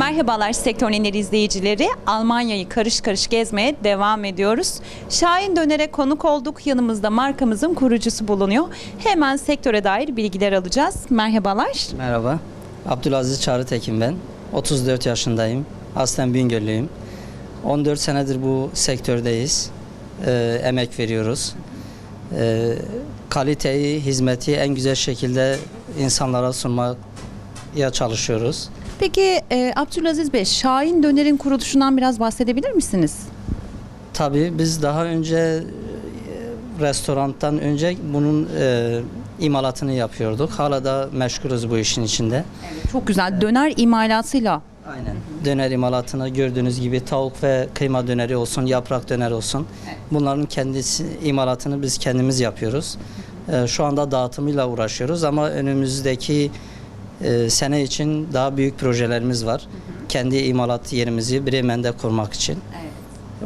Merhabalar Sektör Neneri izleyicileri. Almanya'yı karış karış gezmeye devam ediyoruz. Şahin Döner'e konuk olduk. Yanımızda markamızın kurucusu bulunuyor. Hemen sektöre dair bilgiler alacağız. Merhabalar. Merhaba. Abdülaziz Çağrıtekin ben. 34 yaşındayım. Aslen Bingöllüyüm. 14 senedir bu sektördeyiz. Ee, emek veriyoruz. Ee, kaliteyi, hizmeti en güzel şekilde insanlara sunmaya çalışıyoruz. Peki e, Abdülaziz Bey, Şahin Döner'in kuruluşundan biraz bahsedebilir misiniz? Tabii biz daha önce e, restorandan önce bunun e, imalatını yapıyorduk. Hala da meşgulüz bu işin içinde. Çok güzel. Döner imalatıyla Aynen. Döner imalatını gördüğünüz gibi tavuk ve kıyma döneri olsun, yaprak döner olsun. Bunların kendisi imalatını biz kendimiz yapıyoruz. Ee, şu anda dağıtımıyla uğraşıyoruz ama önümüzdeki e, sene için daha büyük projelerimiz var. Kendi imalat yerimizi Bremen'de kurmak için.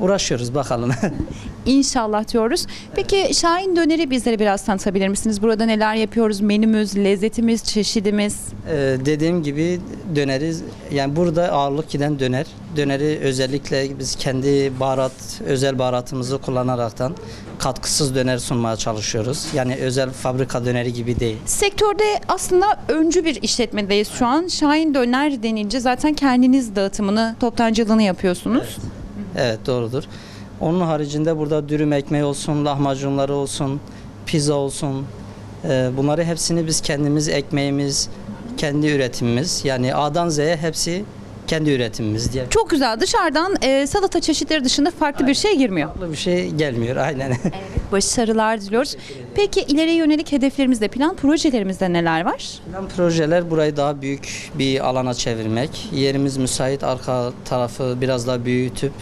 Uğraşıyoruz bakalım. İnşallah diyoruz. Peki Şahin Döner'i bizlere biraz tanıtabilir misiniz? Burada neler yapıyoruz? Menümüz, lezzetimiz, çeşidimiz. Ee, dediğim gibi döneri yani burada ağırlık giden döner. Döneri özellikle biz kendi baharat özel baharatımızı kullanaraktan katkısız döner sunmaya çalışıyoruz. Yani özel fabrika döneri gibi değil. Sektörde aslında öncü bir işletmedeyiz şu an. Şahin Döner denince zaten kendiniz dağıtımını, toptancılığını yapıyorsunuz. Evet doğrudur. Onun haricinde burada dürüm ekmeği olsun, lahmacunları olsun, pizza olsun. e, bunları hepsini biz kendimiz ekmeğimiz, kendi üretimimiz. Yani A'dan Z'ye hepsi kendi üretimimiz diye. Çok güzel. Dışarıdan e, salata çeşitleri dışında farklı bir şey girmiyor. Farklı bir şey gelmiyor aynen. Başarılar diliyoruz. Peki ileriye yönelik hedeflerimizde, plan projelerimizde neler var? Plan projeler burayı daha büyük bir alana çevirmek. Yerimiz müsait arka tarafı biraz daha büyütüp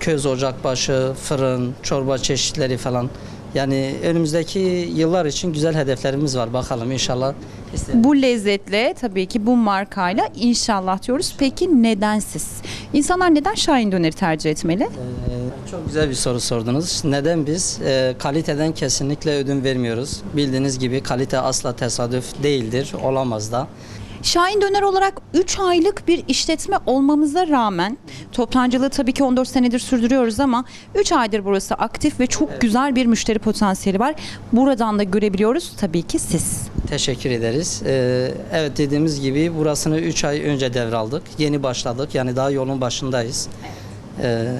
köz ocakbaşı, fırın, çorba çeşitleri falan. Yani önümüzdeki yıllar için güzel hedeflerimiz var. Bakalım inşallah. Bu lezzetle tabii ki bu markayla inşallah diyoruz. Peki neden siz? İnsanlar neden Şahin Döner'i tercih etmeli? Ee, çok güzel bir soru sordunuz. Neden biz Ee, kaliteden kesinlikle ödün vermiyoruz? Bildiğiniz gibi kalite asla tesadüf değildir, olamaz da. Şahin Döner olarak 3 aylık bir işletme olmamıza rağmen toptancılığı tabii ki 14 senedir sürdürüyoruz ama 3 aydır burası aktif ve çok güzel bir müşteri potansiyeli var. Buradan da görebiliyoruz tabii ki siz. Teşekkür ederiz. Ee, evet dediğimiz gibi burasını 3 ay önce devraldık. Yeni başladık. Yani daha yolun başındayız. Ee,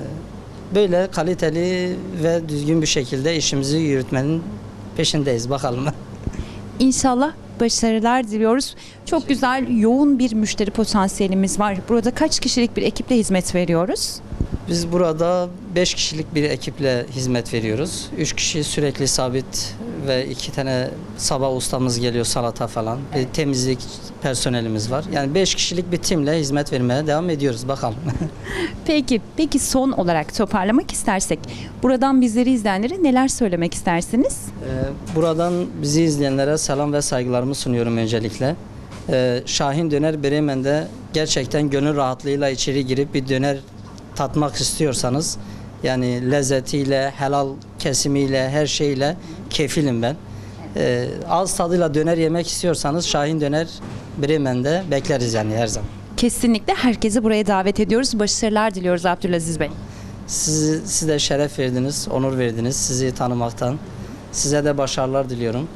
böyle kaliteli ve düzgün bir şekilde işimizi yürütmenin peşindeyiz. Bakalım. İnşallah başarılar diliyoruz. Çok güzel, yoğun bir müşteri potansiyelimiz var. Burada kaç kişilik bir ekiple hizmet veriyoruz? Biz burada 5 kişilik bir ekiple hizmet veriyoruz. 3 kişi sürekli sabit ve 2 tane sabah ustamız geliyor salata falan. Bir temizlik personelimiz var. Yani 5 kişilik bir timle hizmet vermeye devam ediyoruz. Bakalım. Peki, peki son olarak toparlamak istersek buradan bizleri izleyenlere neler söylemek istersiniz? Ee, Buradan bizi izleyenlere selam ve saygılarımı sunuyorum öncelikle. Ee, Şahin Döner Bremen'de gerçekten gönül rahatlığıyla içeri girip bir döner tatmak istiyorsanız yani lezzetiyle, helal kesimiyle, her şeyle kefilim ben. Ee, ağız tadıyla döner yemek istiyorsanız Şahin Döner Bremen'de bekleriz yani her zaman. Kesinlikle herkesi buraya davet ediyoruz. Başarılar diliyoruz Abdülaziz Bey. Siz, siz de şeref verdiniz, onur verdiniz sizi tanımaktan. Size de başarılar diliyorum.